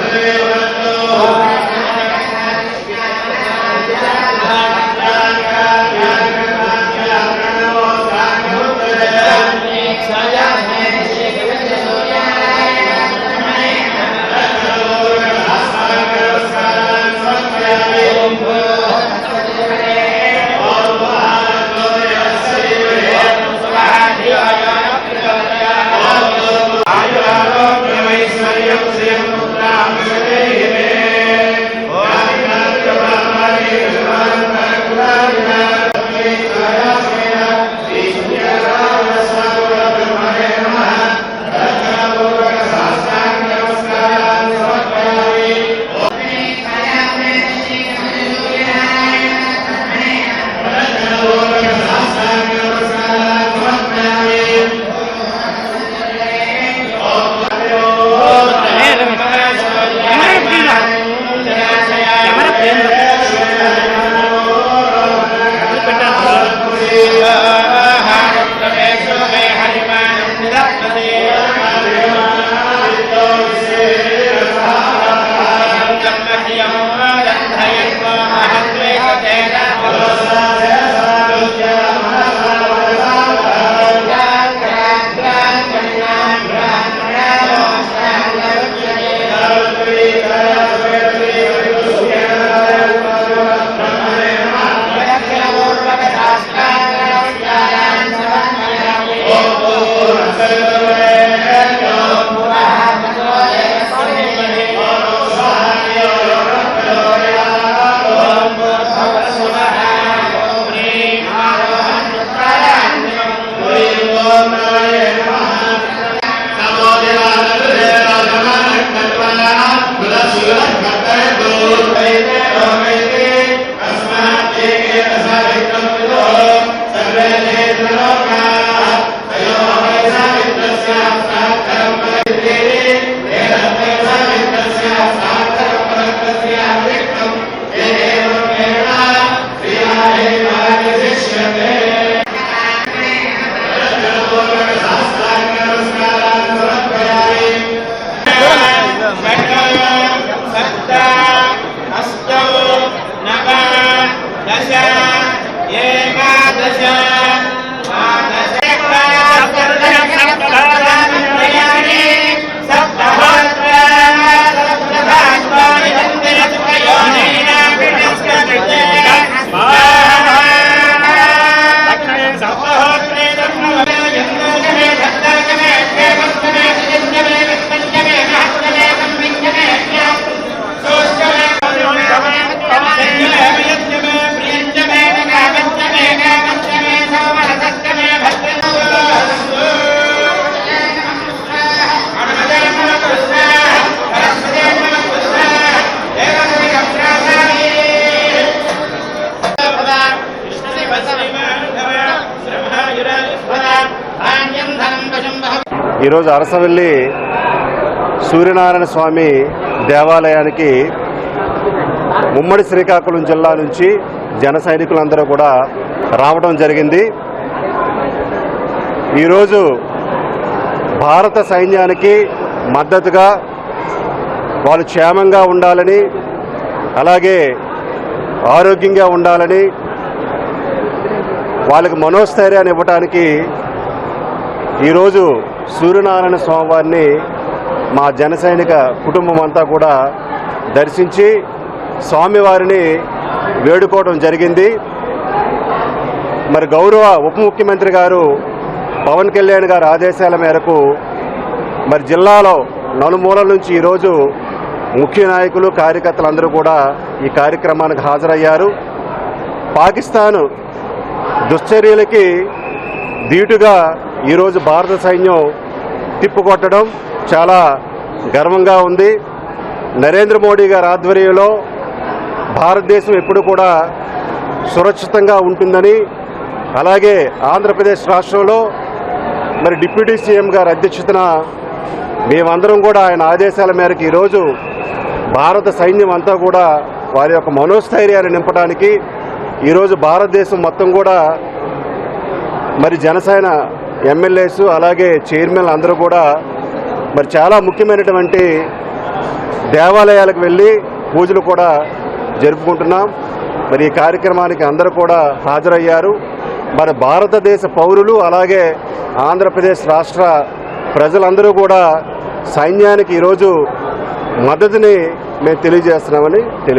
Amén. Hallelujah. Amen. एकादश ఈరోజు అరసవెల్లి సూర్యనారాయణ స్వామి దేవాలయానికి ఉమ్మడి శ్రీకాకుళం జిల్లా నుంచి జన సైనికులందరూ కూడా రావడం జరిగింది. ఈరోజు భారత సైన్యానికి మద్దతుగా వాళ్ళు క్షేమంగా ఉండాలని అలాగే ఆరోగ్యంగా ఉండాలని వాళ్ళకి మనోస్థైర్యాన్ని ఇవ్వటానికి ఈరోజు సూర్యనారాయణ స్వామివారిని మా జనసైనిక కుటుంబం అంతా కూడా దర్శించి స్వామివారిని వేడుకోవడం జరిగింది. మరి గౌరవ ఉప ముఖ్యమంత్రి గారు పవన్ కళ్యాణ్ గారి ఆదేశాల మేరకు మరి జిల్లాలో నలుమూలల నుంచి ఈరోజు ముఖ్య నాయకులు కార్యకర్తలు అందరూ కూడా ఈ కార్యక్రమానికి హాజరయ్యారు. పాకిస్తాన్ దుశ్చర్యలకి ధీటుగా ఈరోజు భారత సైన్యం తిప్పుకొట్టడం చాలా గర్వంగా ఉంది. నరేంద్ర మోడీ గారి ఆధ్వర్యంలో భారతదేశం ఎప్పుడు కూడా సురక్షితంగా ఉంటుందని అలాగే ఆంధ్రప్రదేశ్ రాష్ట్రంలో మరి డిప్యూటీ సీఎం గారి అధ్యక్షతన మేమందరం కూడా ఆయన ఆదేశాల మేరకు ఈరోజు భారత సైన్యం అంతా కూడా వారి యొక్క మనోస్థైర్యాన్ని నింపడానికి ఈరోజు భారతదేశం మొత్తం కూడా మరి జనసేన ఎమ్మెల్యేస్ అలాగే చైర్మన్ అందరూ కూడా మరి చాలా ముఖ్యమైనటువంటి దేవాలయాలకు వెళ్ళి పూజలు కూడా జరుపుకుంటున్నాం. మరి ఈ కార్యక్రమానికి అందరూ కూడా హాజరయ్యారు. మరి భారతదేశ పౌరులు అలాగే ఆంధ్రప్రదేశ్ రాష్ట్ర ప్రజలందరూ కూడా సైన్యానికి ఈరోజు మద్దతుని మేము తెలియజేస్తున్నామని తెలియ